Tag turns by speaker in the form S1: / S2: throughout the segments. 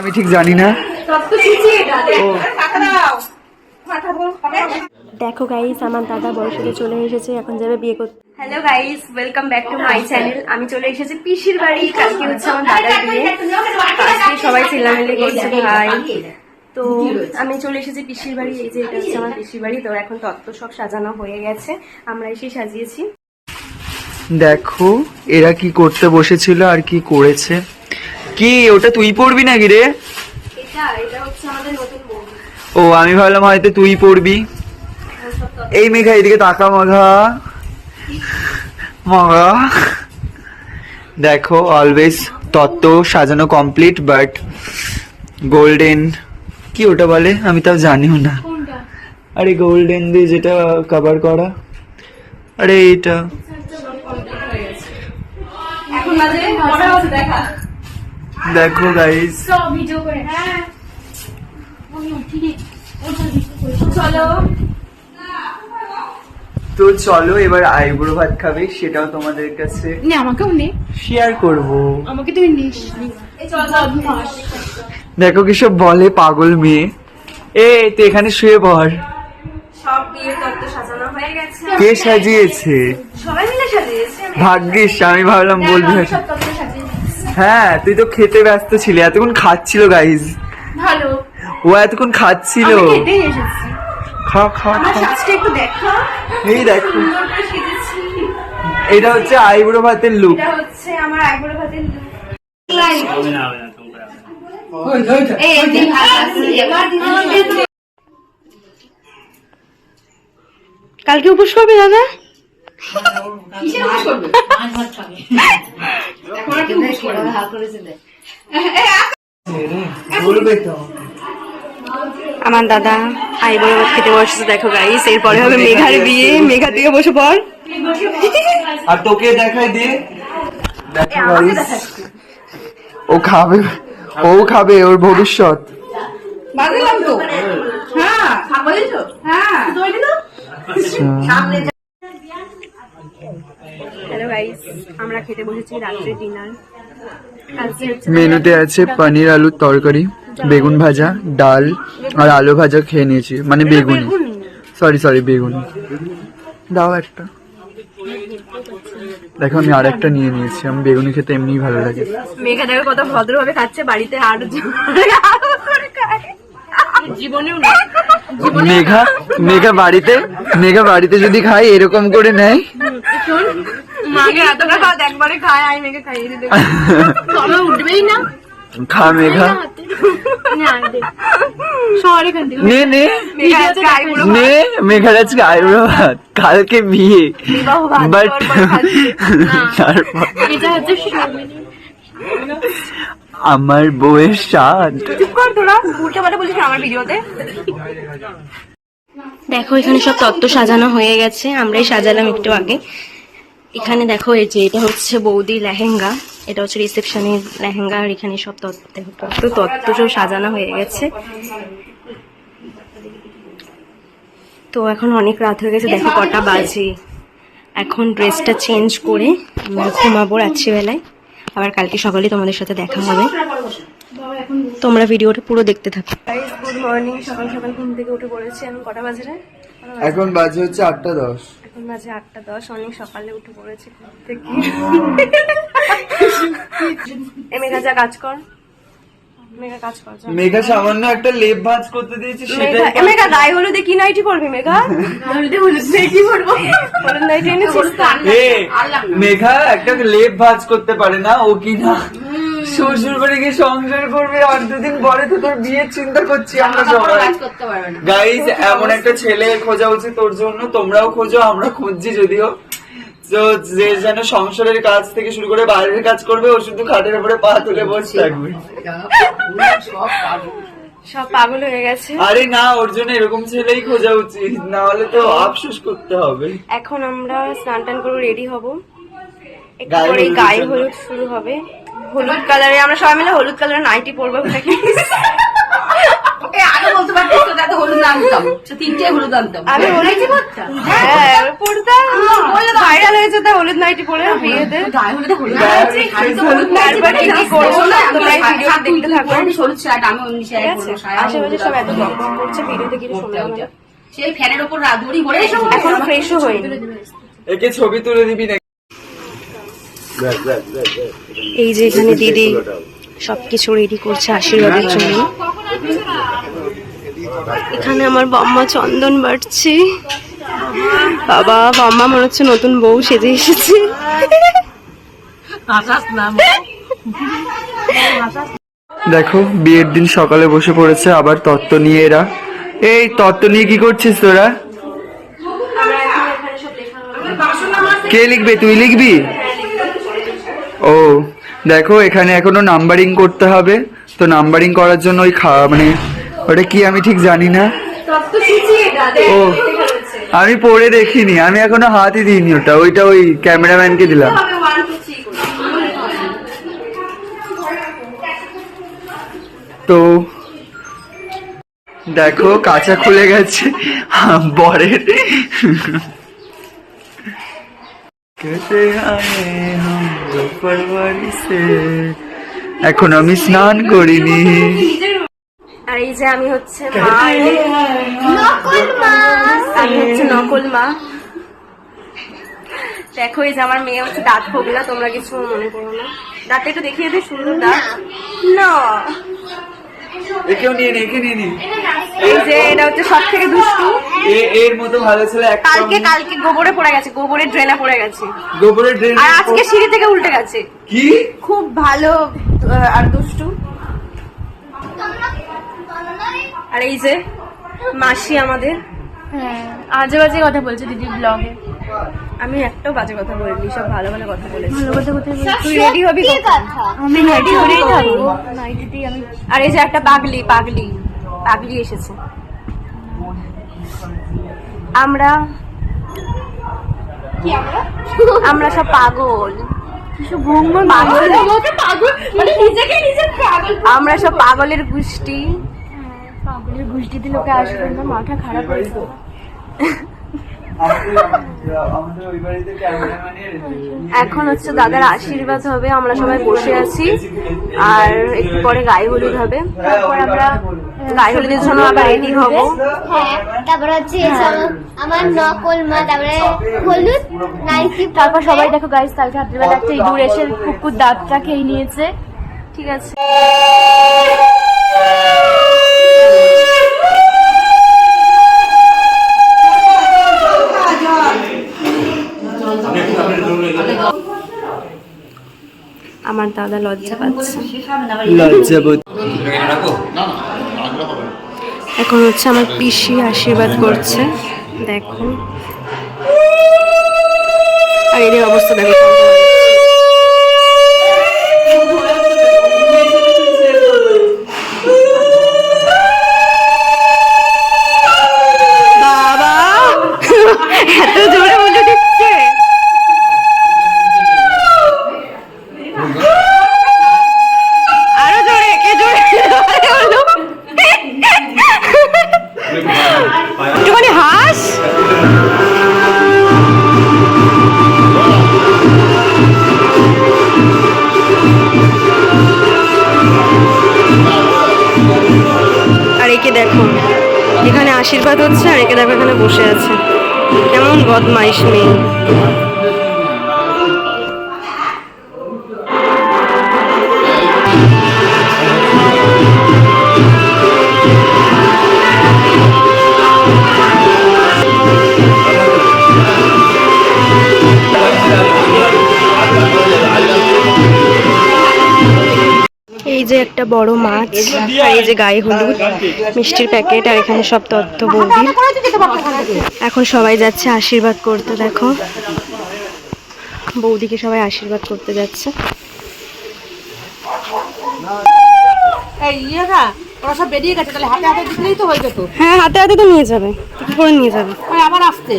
S1: আমি ঠিক জানি না?
S2: দেখো গাইস আমার দাদা বয়সে চলে এসেছে এখন যাবে বিয়ে করতে।
S3: Hello guys welcome back to my channel আমি চলে এসেছি পিসির বাড়ি কালকে হচ্ছে আমার দাদার বিয়ে। আজকে সবাই চিল্লামিল্লি করছে ভাই। তো আমি চলে এসেছি পিসির বাড়ি এই যে এটা হচ্ছে আমার পিসির বাড়ি তো এখন তত্ত্ব সব সাজানো হয়ে গেছে আমরা এসে সাজিয়েছি।
S1: দেখো এরা কি করতে বসেছিল আর কি করেছে। কি ওটা তুই পড়বি নাকি রে? ও আমি ভাবলাম হয়তো তুই পড়বি। এই মেঘা এদিকে তাকা মাঘা। মাঘা। দেখো অলওয়েজ তত্ত্ব সাজানো কমপ্লিট বাট গোল্ডেন কি ওটা বলে? আমি তাও জানিও না। আরে গোল্ডেন দিয়ে যেটা কভার করা। আরে এটা
S3: দেখা
S1: গাইস
S3: চলো
S1: তো চলো এবার আইবুড়ো ভাত খাবে সেটাও তোমাদের কাছে
S4: নে আমাকেও নে।
S1: শেয়ার করব।
S4: আমাকে নিস
S1: দেখো কি সব বলে পাগল মেয়ে। এ তো এখানে শুয়ে পড়।
S3: সব বিয়ের তত্ত্ব সাজানো হয়ে গেছে।
S1: কে সাজিয়েছে?
S3: সবাই মিলে সাজিয়েছে।
S1: ভাগ্যিস আমি ভাবলাম বলবি
S3: আমি
S1: হয়তো।
S3: সব তত্ত্ব সাজিয়ে
S1: হ্যাঁ তুই তো খেতে ব্যস্ত ছিলি এতক্ষণ খাচ্ছিল গাইজ
S3: ভালো।
S1: ও এতক্ষণ খাচ্ছিল। খা খা
S3: আমার
S1: খা।
S3: একটু দেখা।
S1: এই দেখো। এটা হচ্ছে আইবুড়ো ভাতের লুক
S3: এটা হচ্ছে আমার আইবুড়ো ভাতের
S2: কালকে উপোস করবে দাদা? আমার দাদা আই বড় খেতে বসেছে দেখো গাইস এরপরে হবে মেঘার বিয়ে মেঘা দিয়ে বসে পর
S1: আর তোকে দেখাই দে। দেখো guys, ও খাবে ও খাবে ওর ভবিষ্যৎ।
S4: বাজালাম তো হ্যাঁ। হ্যাঁ।
S3: হ্যালো গাইস আমরা খেতে বসেছি রাত্রে ডিনার
S1: মেনুতে আছে পনির আলুর তরকারি বেগুন ভাজা ডাল আর আলু ভাজা খেয়ে নিয়েছি। মানে বেগুনি। সরি সরি বেগুনি। দাও একটা। দেখো আমি আর একটা নিয়ে নিয়েছি। আমি বেগুনি খেতে এমনিই ভালো লাগে।
S3: মেঘা দেখো কত ভদ্রভাবে খাচ্ছে বাড়িতে আরও জীবনেও
S1: মেঘা মেঘা বাড়িতে মেঘা বাড়িতে যদি খাই এরকম করে নেয়।
S3: মাকে এতটা ভাত একবারে খায় আই মেঘে খাইয়ে দিতে
S4: তবে উঠবেই না।
S1: খা মেঘা।
S4: শহর এখান থেকে।
S1: নে নে।
S3: মেঘা আজকে আইবুড়ো
S1: নে মেঘার আজকে আইবুড়ো ভাত। কালকে বিয়ে। বাট। আমার বউয়ের স্বাদ।
S3: চুপ কর তোরা। উল্টে পাল্টে বলছিস আমার ভিডিওতে।
S2: দেখো এখানে সব তত্ত্ব সাজানো হয়ে গেছে। আমরাই সাজালাম একটু আগে। এখানে দেখো এই যে এটা হচ্ছে বৌদি লেহেঙ্গা। এটা হচ্ছে রিসেপশনের লেহেঙ্গা আর এখানে সব তত্ত্ব তত্ত্ব সব সাজানো হয়ে গেছে। তো এখন অনেক রাত হয়ে গেছে দেখো কটা বাজে। এখন ড্রেসটা চেঞ্জ করে আমরা ঘুমাবো রাত্রিবেলায়। আবার কালকে সকালে তোমাদের সাথে দেখা হবে। তোমরা ভিডিওটা পুরো দেখতে থাকো।
S3: গুড মর্নিং সকাল সকাল ঘুম থেকে উঠে পড়েছি এখন কটা বাজে রে? কটা বাজে?
S1: এখন বাজে হচ্ছে আটটা দশ।
S3: এখন বাজে আটটা দশ অনেক সকালে উঠে পড়েছি থেকে। মেঘা যা কাজ কর। মেঘা কাজ কর
S1: মেঘা সামান্য একটা লেপ ভাঁজ করতে দিয়েছি
S3: মেঘা
S1: সেটাই
S3: এ মেঘা গায়ে হলুদে কি নাইটি পরবি মেঘা? হলুদে হলুদ কি পরবো? হলুদ নাইটি এনেছিস?
S1: মেঘা একটা লেপ ভাঁজ করতে পারে না ও কি না? শ্বশুর বাড়ি গিয়ে সংসার করবে আর দুদিন পরে তো তোর বিয়ের চিন্তা করছি আমরা সবাই। গাইজ এমন একটা ছেলে খোঁজা উচিত তোর জন্য তোমরাও খোঁজো আমরা খুঁজছি যদিও। তো যে যেন সংসারের কাজ থেকে শুরু করে বাইরের কাজ করবে ও শুধু খাটের উপরে পা তুলে বসে থাকবে।
S3: সব পাগল। হয়ে গেছে।
S1: আরে না ওর জন্য এরকম ছেলেই খোঁজা উচিত না হলে তো আফসোস করতে হবে।
S3: এখন আমরা স্নান টান করে রেডি হব। একটু
S1: গায়ে
S3: পরে গায়ে হলুদ শুরু হবে। হলুদ কালারে আমরা সবাই মিলে হলুদ কালারের নাইটি পরবো
S4: বলতে পারতিস তো হলুদ আনতাম। তিনটে হলুদ আনতাম।
S3: আমি বলেছি হ্যাঁ পড়তাম ভাইরাল হয়েছে তা হলুদ নাইটি পরে বিয়েতে আশেপাশে সব এত বক বক করছে ভিডিওতে কিছু শুনলাম
S4: সেই ফ্যানের ওপর রা- দড়ি ভরে
S3: এখনও ফ্রেশও হয়নি।
S1: একে ছবি তুলে দিবি না
S2: এই যে এখানে দিদি সবকিছু রেডি করছে আশীর্বাদের জন্য। এখানে আমার বাম্মা চন্দন বাড়ছে। বাবা বাম্মা মনে হচ্ছে নতুন বউ সেজে এসেছে।
S1: দেখো বিয়ের দিন সকালে বসে পড়েছে আবার তত্ত্ব নিয়ে এরা। এই তত্ত্ব নিয়ে কি করছিস তোরা? কে লিখবে? তুই লিখবি? ও দেখো এখানে এখনো নাম্বারিং করতে হবে তো নাম্বারিং করার জন্য ওই খাওয়া মানে ওটা কি আমি ঠিক জানি না ও আমি পড়ে দেখিনি আমি এখনো হাতই দিইনি ওটা ওইটা ওই ক্যামেরাম্যানকে দিলাম তো দেখো কাঁচা খুলে গেছে বরের कैसे आए हम এখন আমি স্নান করিনি।
S3: আর এই যে আমি হচ্ছে আমি হচ্ছে নকল মা। দেখো এই যে আমার মেয়ে হচ্ছে দাঁত ফোগলা তোমরা কিছু মনে করো না। দাঁতে একটু দেখিয়ে দিই সুন্দর দাঁত। না।
S1: একেও নিয়ে নে একে নিয়ে নি।
S3: এই যে এটা হচ্ছে সব থেকে দুষ্টু।
S1: এ এর মতো ভালো ছেলে একটা
S3: কালকে কালকে গোবরে পড়ে গেছে গোবরে ড্রেনে পড়ে গেছে।
S1: গোবরের ড্রেন
S3: আর আজকে সিঁড়ি থেকে উল্টে গেছে।
S1: কি?
S3: খুব ভালো আর দুষ্টু। আর এই যে মাসি আমাদের।
S4: হ্যাঁ। আজে বাজে কথা বলছে দিদি ব্লগে
S3: আমি একটাও বাজে কথা বলিনি সব ভালো ভালো কথা বলেছি।
S4: ভালো কথা বলছে
S3: তুই রেডি হবি কখন?
S4: আমি নাইটি করেই থাকব নাইটিতেই আমি
S3: আর এই যে একটা পাগলি পাগলি পাগলি এসেছে। আমরা আমরা? সব পাগল। পাগল।
S4: মানে পাগল
S3: আমরা সব পাগলের গোষ্ঠী।
S4: পাগলের গোষ্ঠীতে লোকে আসবে না মাথা খারাপ হয়ে
S3: এখন হচ্ছে দাদার আশীর্বাদ হবে আমরা সবাই বসে আছি আর একটু পরে গায়ে হলুদ হবে। তারপর আমরা গায়ে হলুদের জন্য আবার রেডি হব।
S5: হ্যাঁ তারপরে হচ্ছে আমার নকল মা তারপরে হলুদ নাইটি
S4: তারপর সবাই দেখো গাইস কালকে রাত্রিবেলা একটা ইঁদুর এসে কুকুর দাঁতটা খেয়ে নিয়েছে।
S3: ঠিক আছে।
S2: আমার দাদা লজ্জা পাচ্ছে। এখন হচ্ছে আমার পিসি আশীর্বাদ করছে। দেখো। আর এদের অবস্থা দেখো। আশীর্বাদ হচ্ছে আর একে দেখো এখানে বসে আছে। কেমন বদমাইশ মেয়ে। যে একটা বড় মাছ আর এই যে গায়ে হলুদ মিষ্টির প্যাকেট আর এখানে সব তথ্য বৌদি এখন সবাই যাচ্ছে আশীর্বাদ করতে দেখো। বৌদিকে সবাই আশীর্বাদ করতে যাচ্ছে।
S6: এই ওরা সব বেরিয়ে গেছে তাহলে হাতে হাতে দিলেই তো হয়ে যেত।
S2: হ্যাঁ হাতে হাতে তো নিয়ে যাবে কি করে নিয়ে যাবে।
S6: আবার আসতে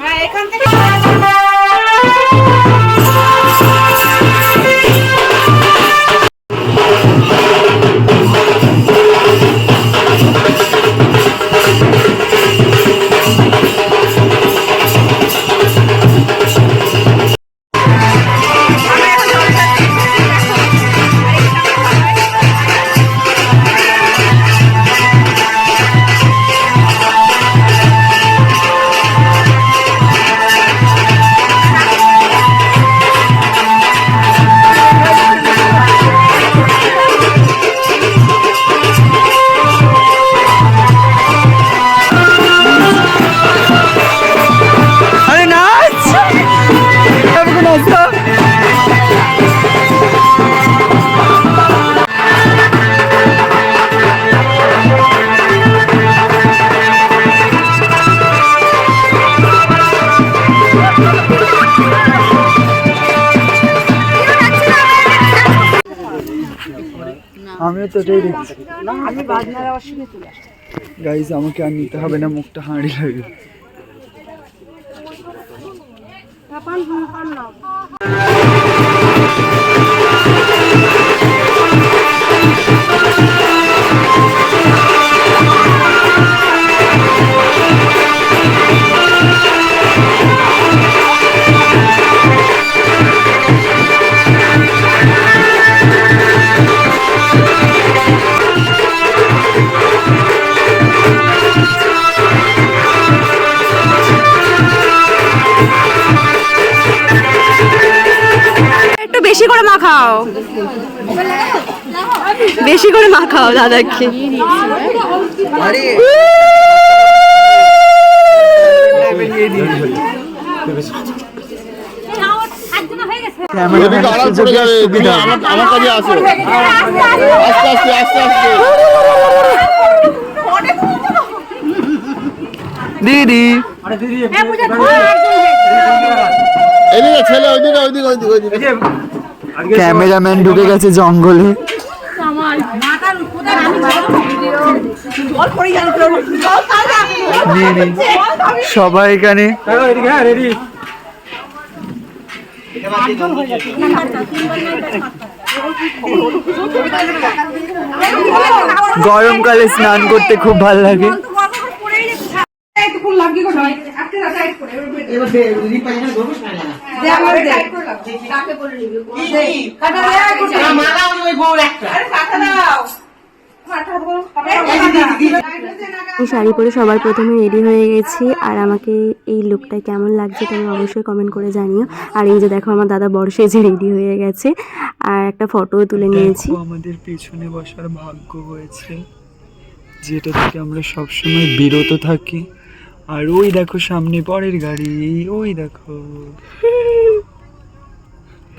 S6: হ্যাঁ এখান থেকে
S1: তো এটাই দেখছি গাইজ আমাকে আর নিতে হবে না মুখটা হাঁড়ি লাগে
S2: করে মাখাও বেশি করে মাখাও দাদাকে।
S7: আমার কাছে আসো। আস্তে আস্তে আস্তে আস্তে।
S1: দিদি।
S7: এদিকে ছেলে ওইদিকে ওইদিকে ওইদিকে ওইদিকে।
S1: ক্যামেরাম্যান ঢুকে গেছে জঙ্গলে। সবাই এখানে। গরমকালে স্নান করতে খুব ভালো লাগে।
S2: আমি শাড়ি পরে সবার প্রথমে রেডি হয়ে গেছি। আর আমাকে এই লুকটা কেমন লাগছে তুমি অবশ্যই কমেন্ট করে জানিও। আর এই যে দেখো আমার দাদা বড় সেজে রেডি হয়ে গেছে। আর একটা ফটোও তুলে নিয়েছি।
S1: আমাদের পেছনে বসার ভাগ্য হয়েছে। যেটা থেকে আমরা সবসময় বিরত থাকি। আর ওই দেখো সামনে পরের গাড়ি ওই দেখো।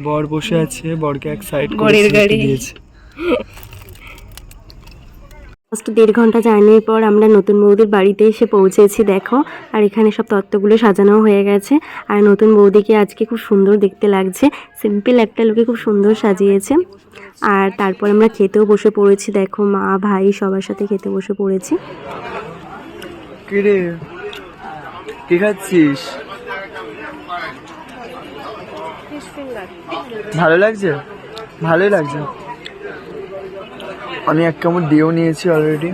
S1: বর বসে আছে বরকে এক সাইড করে
S2: বরের গাড়ি।
S1: দিয়েছে।
S2: ফার্স্ট দেড় ঘণ্টা জার্নির পর আমরা নতুন বৌদির বাড়িতে এসে পৌঁছেছি দেখো। আর এখানে সব তত্ত্বগুলো সাজানো হয়ে গেছে। আর নতুন বৌদিকে আজকে খুব সুন্দর দেখতে লাগছে। সিম্পল একটা লুকে খুব সুন্দর সাজিয়েছে। আর তারপর আমরা খেতেও বসে পড়েছি দেখো মা ভাই সবার সাথে খেতে বসে পড়েছি।
S1: কি খাচ্ছিস? ভালো লাগছে? ভালোই লাগছে। আমি এক কামড় দিয়েও নিয়েছি অলরেডি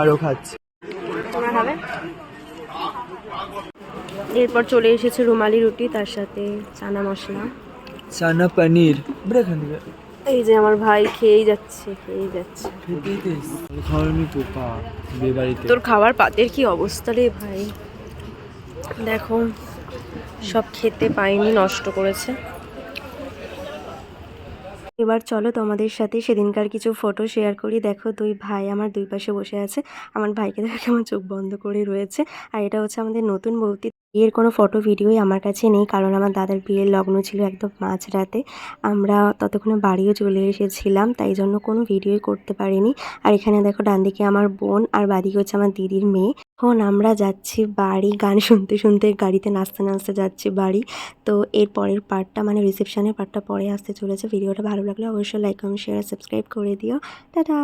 S1: আরও খাচ্ছি।
S2: এরপর চলে এসেছে রুমালি রুটি তার সাথে চানা মশলা।
S1: চানা পনির।
S2: এই যে আমার ভাই খেয়েই যাচ্ছে খেয়েই যাচ্ছে। তোর খাবার পাতের কি অবস্থা রে ভাই? দেখো, সব খেতে পাইনি, নষ্ট করেছে। এবার চলো তোমাদের সাথে সেদিনকার কিছু ফটো শেয়ার করি। দেখো, দুই ভাই আমার দুই পাশে বসে আছে। আমার ভাইকে দেখে আমার চোখ বন্ধ করে রয়েছে। আর এটা হচ্ছে আমাদের নতুন বৌদি। বিয়ের কোনো ফটো ভিডিওই আমার কাছে নেই, কারণ আমার দাদার বিয়ের লগ্ন ছিল একদম মাঝরাতে। আমরা ততক্ষণে বাড়িও চলে এসেছিলাম, তাই জন্য কোনো ভিডিওই করতে পারিনি। আর এখানে দেখো ডান দিকে আমার বোন, আর বাদিকে হচ্ছে আমার দিদির মেয়ে। এখন আমরা যাচ্ছি বাড়ি, গান শুনতে শুনতে গাড়িতে নাচতে নাচতে যাচ্ছি বাড়ি। তো এর পরের পার্টটা মানে রিসেপশনের পার্টটা পরে আসতে চলেছে। ভিডিওটা ভালো লাগলে অবশ্যই লাইক কমেন্ট শেয়ার সাবস্ক্রাইব করে দিও। টাটা!